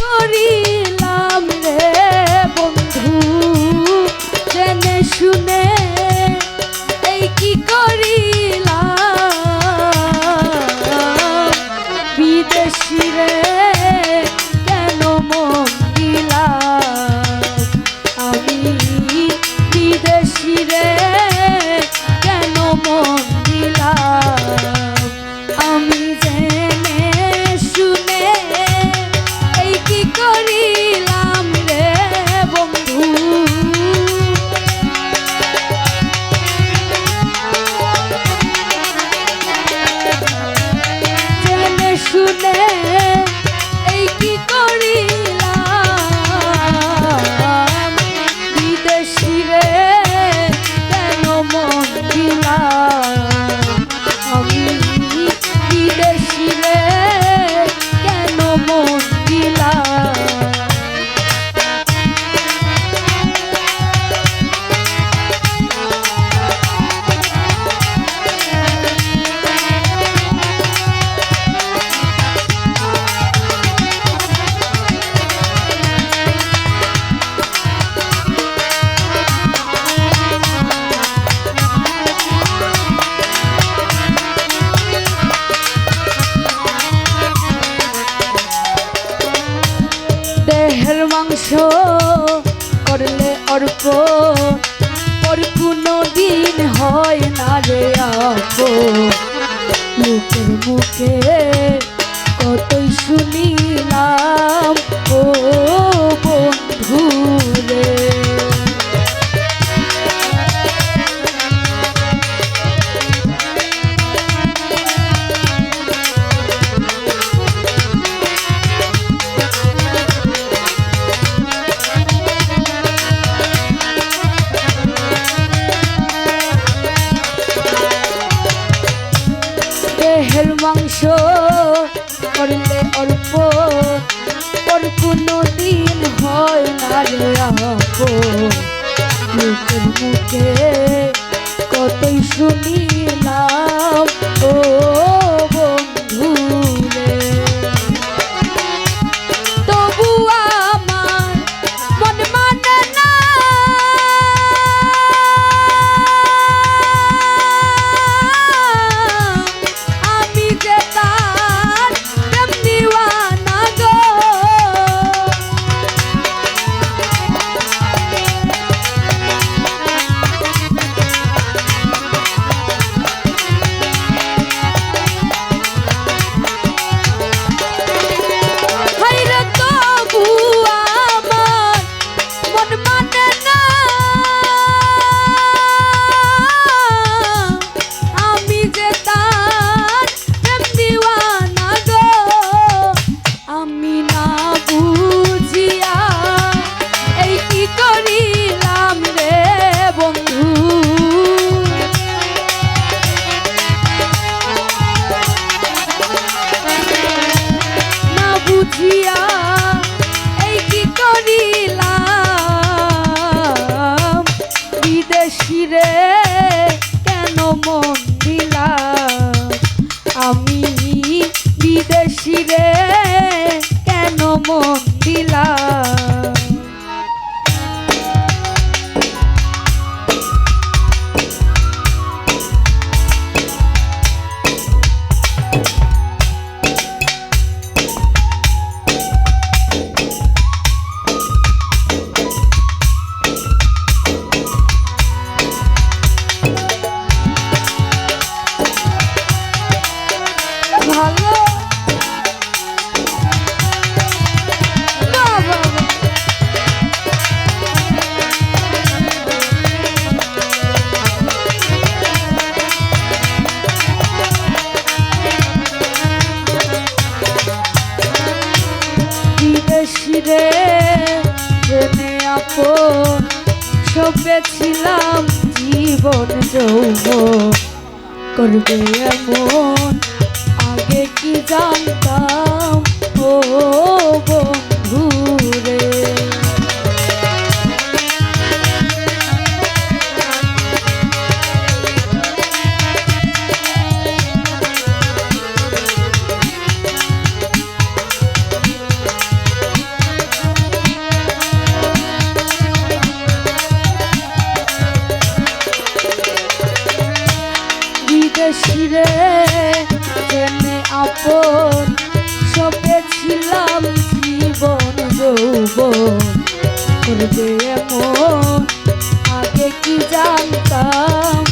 করি পর কোনো দিন হয় না রে আপো। লোকের মুখে কতই শুনি আপো মুখে মুখে কতই শুনিলাম ও Peter. ছিলাম জীবন যৌব করবে এমন আগে কি জানতাম? ও দিলাম জীবন যৌবন। করবে এমন আগে কি জানতাম?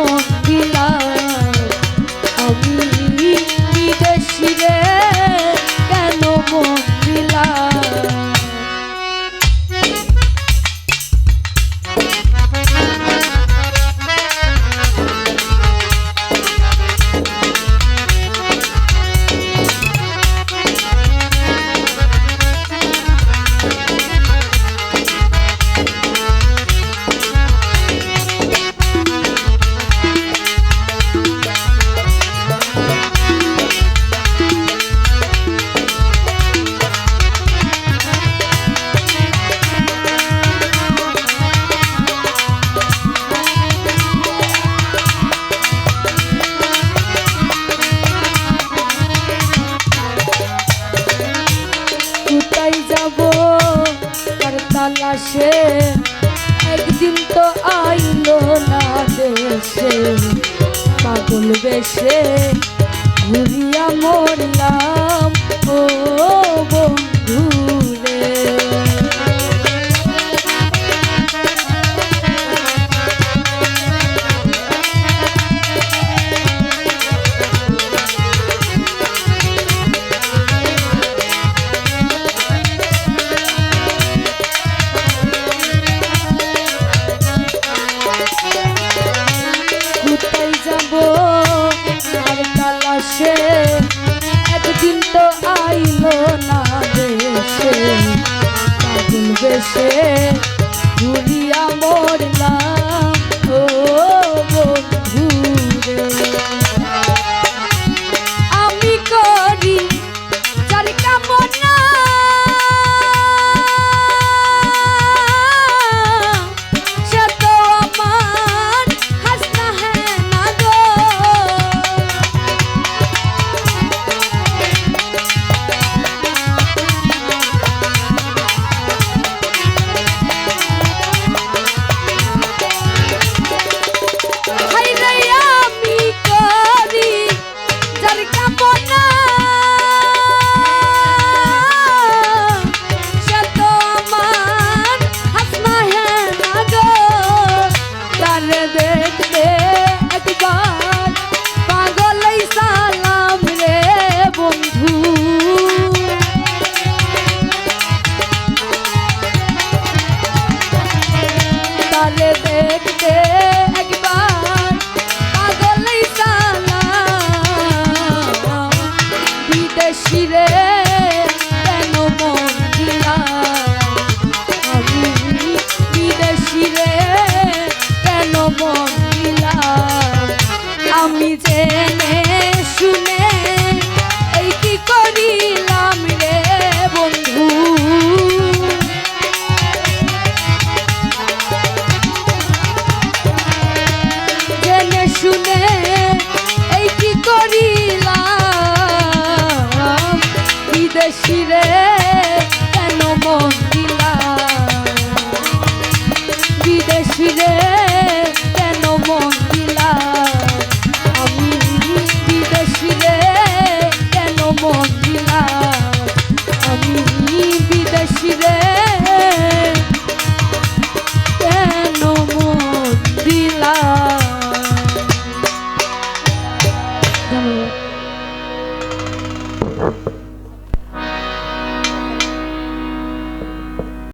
Oh. বেশে ঘুরিয়া মরলাম। ও বন্ধু পাগল